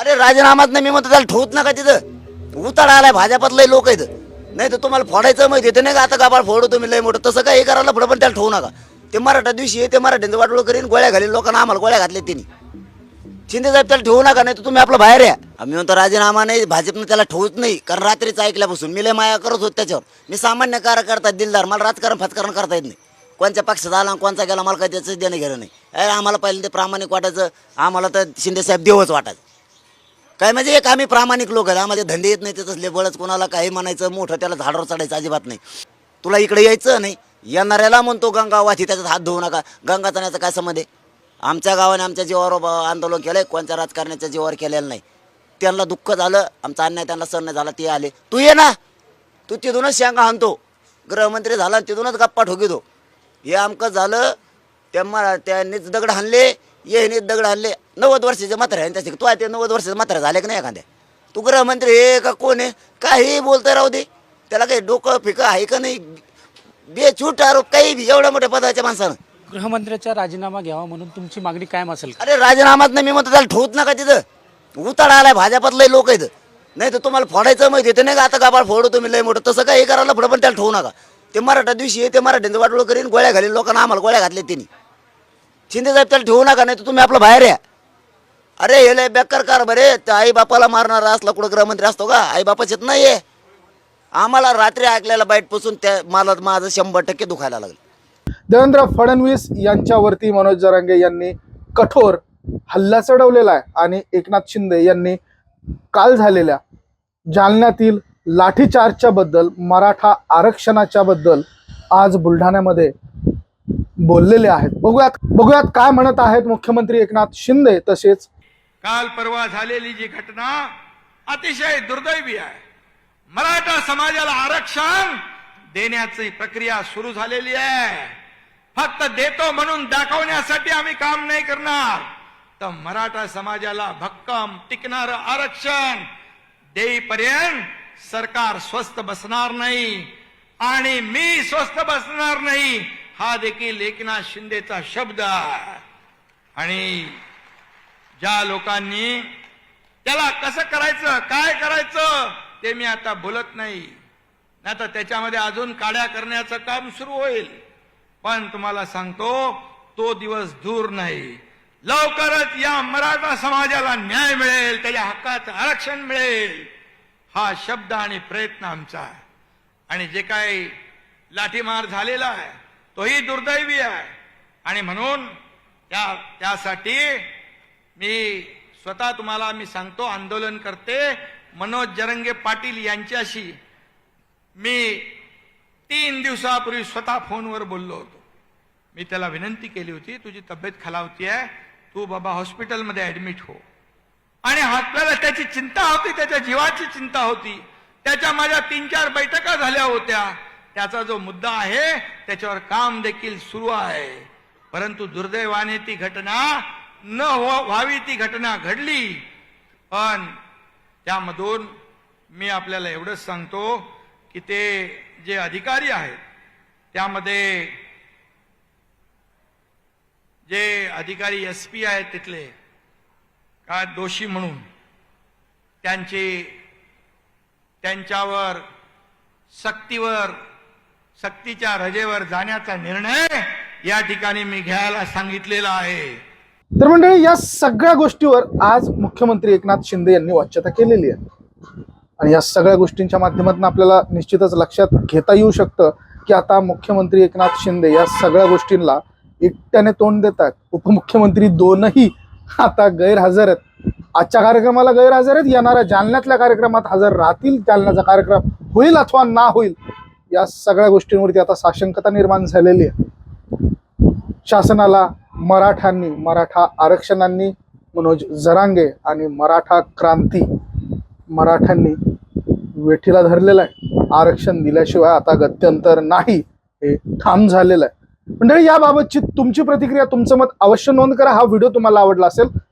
अरे राजीनामात नाही मी म्हणतो त्याला ठेवत नका तिथं. उताडा आलाय भाजपातले लोक आहेत. नाही तर तुम्हाला फोडायचं माहिती आहे, नाही का आता गाबाळ फोडू तुम्ही लय मोठं. तसं काही करायला पुढं पण त्याला ठेवू नका. ते मराठा दिवशी ते मराठ्यांचं वाटोळ करीन गोळ्या घालीन लोकांना आम्हाला गोळ्या घातल्या त्यांनी शिंदे साहेब त्याला ठेवू नका नाही तर तुम्ही आपलं बाहेर या. आम्ही म्हणतो राजीनामा नाही भाजपनं त्याला ठेवूच नाही. कारण रात्रीच ऐकल्यापासून मी लय माया करत होत त्याच्यावर. मी सामान्य कार्यकर्ता दिलदार मला राजकारण फतकारण करता येत नाही. कोणत्या पक्षात आला कोणता कोणचा गेला मला काही त्याचं देणं घेणं नाही. अरे आम्हाला पहिल्यांदा प्रामाणिक वाटायचं आम्हाला तर शिंदे साहेब देवच वाटायचं. काय म्हणजे एक आम्ही प्रामाणिक लोक आहेत. आम्हाला धंदे येत नाही त्याचं तसले बळच कोणाला काही म्हणायचं मोठं त्याला झाडावर चढायचं अजिबात नाही. तुला इकडे यायचं नाही. येणाऱ्याला म्हणतो गंगा वाची त्याच्यात हात धुवू नका. गंगा चण्याचा काय संबंध आहे? आमच्या गावाने आमच्या जीवावर ब- आंदोलन केलंय. कोणत्या राजकारण्याच्या जीवावर केलेलं नाही. त्यांना दुःख झालं आमचा अन्याय त्यांना सण नाही झाला ते आले. तू ये ना. तू तिथूनच शेंगा आणतो. गृहमंत्री झाला आणि तिथूनच गप्पा ठोकितो हे आमकं झालं त्या त्यांनीच दगड हाणले. ये ह्यानीच दगड हाणले नव्वद वर्षाचे म्हातारे आहे त्याचे तू आहे ते नव्वद वर्षाचे म्हातारे झाले की नाही एखाद्या तू गृहमंत्री हे का कोण आहे? काही बोलतोय राहू दे. त्याला काही डोकं फिकं आहे का नाही? बेछूट आरोप काही बी एवढ्या मोठ्या पदाच्या माणसानं. गृहमंत्र्याचा राजीनामा घ्यावा म्हणून तुमची मागणी कायम असेल का? अरे राजीनामात नाही मी म्हणतो त्याला ठेवत नका तिथं. उताडा आलाय भाजपातले लोक आहेत. नाही तर तुम्हाला फोडायचं माहिती आहे, ते नाही का आता गाबाळ फोडू तुम्ही लय मोठं. तसं काही करायला पुढं पण त्याला ठेवू नका. ते मराठा दिवशी ते मराठ्यांचं वाटोळ करीन गोळ्या घालीन लोकांना आम्हाला गोळ्या घातल्या त्यांनी शिंदे साहेब त्याला ठेवू नका नाही तर तुम्ही आपलं बाहेर या. अरे हे लय बेकार कार बरे. त्या आई बापाला मारणारा असला कुठं गृहमंत्री असतो का? आई येत नाही आहे आम्हाला रात्री ऐकलेला बाईटपासून त्या मला माझं शंभर टक्के दुखायला लागलं. देवेंद्र फडणवीस यांच्यावरती मनोज जरांगे यांनी कठोर हल्ला चढवलेला आहे आणि एकनाथ शिंदे यांनी काल झालेल्या जालन्यातील लाठीचार्जच्या बद्दल मराठा आरक्षणाच्या बद्दल आज बुलढाण्यामध्ये बोललेले आहेत. बघूयात बघूयात काय म्हणत आहेत मुख्यमंत्री एकनाथ शिंदे तसेच काल परवा झालेली जी घटना अतिशय दुर्दैवी आहे. मराठा समाजाला आरक्षण देण्याची प्रक्रिया सुरू झालेली आहे. फक्त देतो म्हणून दाखवण्यासाठी आम्ही काम नाही करणार. तर मराठा समाजाला भक्कम टिकणार आरक्षण देईपर्यंत सरकार स्वस्त बसणार नाही. आणि मी स्वस्त बसणार नाही हा देखील एकनाथ शिंदेचा शब्द आहे. आणि ज्या लोकांनी त्याला कसं करायचं काय करायचं ते मी आता बोलत नाही. नाही त्याच्यामध्ये अजून काड्या करण्याचं काम सुरू होईल. पण तुम्हाला सांगतो तो दिवस दूर नाही. लवकरच या मराठा समाजाला न्याय मिळेल त्याच्या हक्काचं आरक्षण मिळेल. हा शब्द आणि प्रयत्न आमचा आहे. आणि जे काही लाठीमार झालेला आहे तोही दुर्दैवी आहे. आणि म्हणून त्या त्यासाठी मी स्वतः तुम्हाला मी सांगतो आंदोलन करते. मनोज जरंगे पाटील यांच्याशी मी तीन दिवसापूर्वी स्वतः फोनवर बोललो होतो. मी त्याला विनंती केली होती तुझी तब्येत खालावती आहे. तू बाबा हॉस्पिटलमध्ये ॲडमिट हो. आणि आपल्याला त्याची चिंता होती त्याच्या जीवाची चिंता होती. त्याच्या माझ्या तीन चार बैठका झाल्या होत्या. त्याचा जो मुद्दा आहे त्याच्यावर काम देखील सुरू आहे. परंतु दुर्दैवाने ती घटना न व्हावी ती घटना घडली. पण त्यामधून मी आपल्याला एवढंच सांगतो की ते जे अधिकारी आहेत त्यामध्ये जे अधिकारी एस पी आहेत तिथले काय दोषी म्हणून त्यांची त्यांच्यावर सक्तीवर सक्तीच्या रजेवर जाण्याचा निर्णय या ठिकाणी मी घ्यायला सांगितलेला आहे. तर मंडळी या सगळ्या गोष्टीवर आज मुख्यमंत्री एकनाथ शिंदे यांनी वाच्यता केलेली आहे. आणि या सगळ्या गोष्टींच्या माध्यमातून आपल्याला निश्चितच लक्षात घेता येऊ शकतं की आता मुख्यमंत्री एकनाथ शिंदे या सगळ्या गोष्टींना एकट्याने तोंड देतात उपमुख्यमंत्री दोनही आता गैरहजर आहेत. आजच्या कार्यक्रमाला गैरहजर आहेत. येणाऱ्या जालन्यातल्या कार्यक्रमात हजर राहतील. जालन्याचा कार्यक्रम होईल अथवा ना होईल या सगळ्या गोष्टींवरती आता साशंकता निर्माण झालेली आहे. शासनाला मराठ्यांनी मराठा आरक्षणांनी मनोज जरांगे आणि मराठा क्रांती मराठ्यांनी वेठीला धरलेलं आहे. आरक्षण दिल्याशिवाय आता गत्यंतर नाही हे ठाम झालेलं आहे. मंडळी याबाबतची तुमची प्रतिक्रिया तुमचं मत अवश्य नोंद करा. हा व्हिडिओ तुम्हाला आवडला असेल